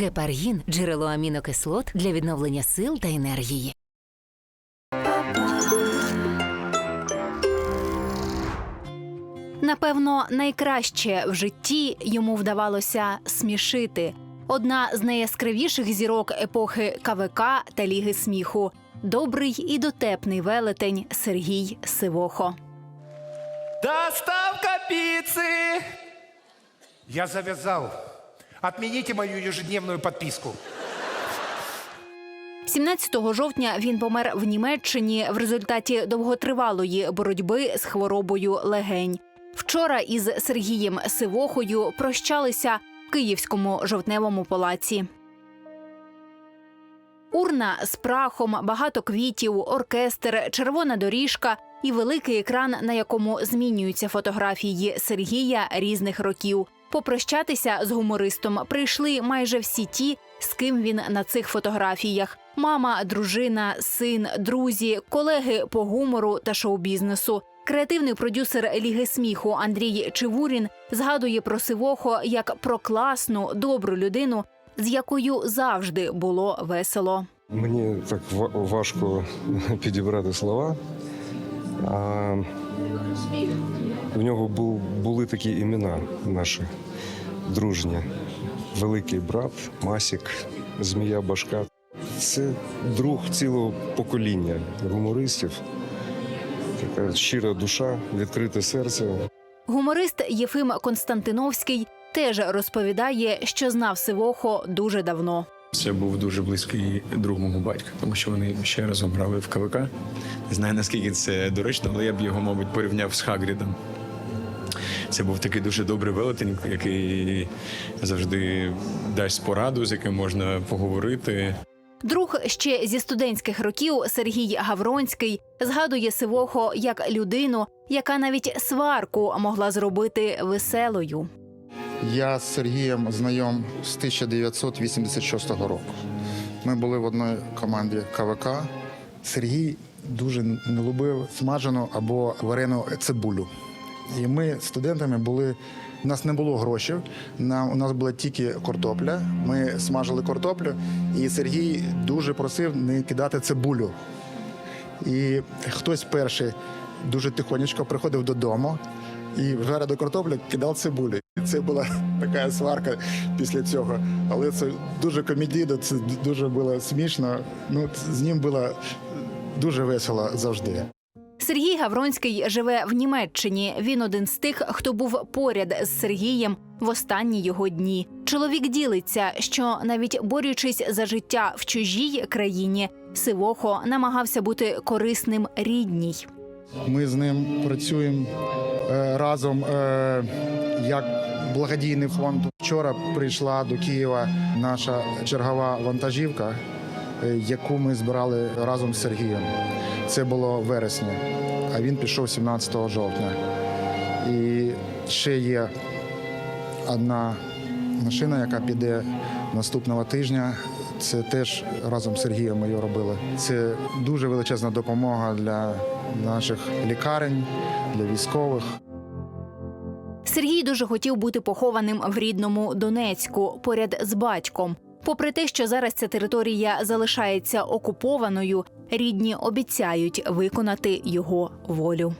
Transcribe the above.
Гепаргін джерело амінокислот для відновлення сил та енергії. Напевно, найкраще в житті йому вдавалося смішити. Одна з найяскравіших зірок епохи КВК та Ліги сміху добрий і дотепний велетень Сергій Сивохо. Доставка пиццы! Я завязал. Отмените мою ежедневную подписку. 17 жовтня він помер в Німеччині в результаті довготривалої боротьби з хворобою легень. Вчора із Сергієм Сивохою прощалися в Київському жовтневому палаці. Урна з прахом, багато квітів, оркестр, червона доріжка і великий екран, на якому змінюються фотографії Сергія різних років. Попрощатися з гумористом прийшли майже всі ті, з ким він на цих фотографіях: мама, дружина, син, друзі, колеги по гумору та шоу-бізнесу. Креативний продюсер Ліги сміху Андрій Чивурін згадує про Сивохо як про класну, добру людину, з якою завжди було весело. Мені так ва- важко підібрати слова. А в нього був, були такі імена наші дружні. Великий брат, Масік, Змія Башка. Це друг цілого покоління гумористів. Така щира душа, відкрите серце. Гуморист Єфим Константиновський теж розповідає, що знав Сивохо дуже давно. Це був дуже близький друг мого батька, тому що вони ще разом грали в КВК. Не знаю наскільки це доречно, але я б його, мабуть, порівняв з Хагрідом. Це був такий дуже добрий велетень, який завжди дасть пораду, з яким можна поговорити. Друг ще зі студентських років Сергій Гавронський згадує Сивохо як людину, яка навіть сварку могла зробити веселою. Я з Сергієм знайом з 1986 року. Ми були в одній команді КВК. Сергій дуже не любив смажену або варену цибулю. І ми студентами були. У нас не було грошей, у нас була тільки картопля. Ми смажили картоплю, і Сергій дуже просив не кидати цибулю. І хтось перший дуже тихонечко приходив додому і в жарену картоплю кидав цибулю. І Це була така сварка після цього. Але це дуже комедійно, це дуже було смішно. Ну, з ним було дуже весело завжди. Сергій Гавронський живе в Німеччині. Він один з тих, хто був поряд з Сергієм в останні його дні. Чоловік ділиться, що навіть борючись за життя в чужій країні, Сивохо намагався бути корисним рідній. Ми з ним працюємо е, разом е, як благодійний фонд. Вчора прийшла до Києва наша чергова вантажівка, е, яку ми збирали разом з Сергієм. Це було в вересні, а він пішов 17 жовтня. І ще є одна машина, яка піде наступного тижня. Це теж разом з Сергієм ми її робили. Це дуже величезна допомога для наших лікарень, для військових. Сергій дуже хотів бути похованим в рідному Донецьку поряд з батьком. Попри те, що зараз ця територія залишається окупованою, рідні обіцяють виконати його волю.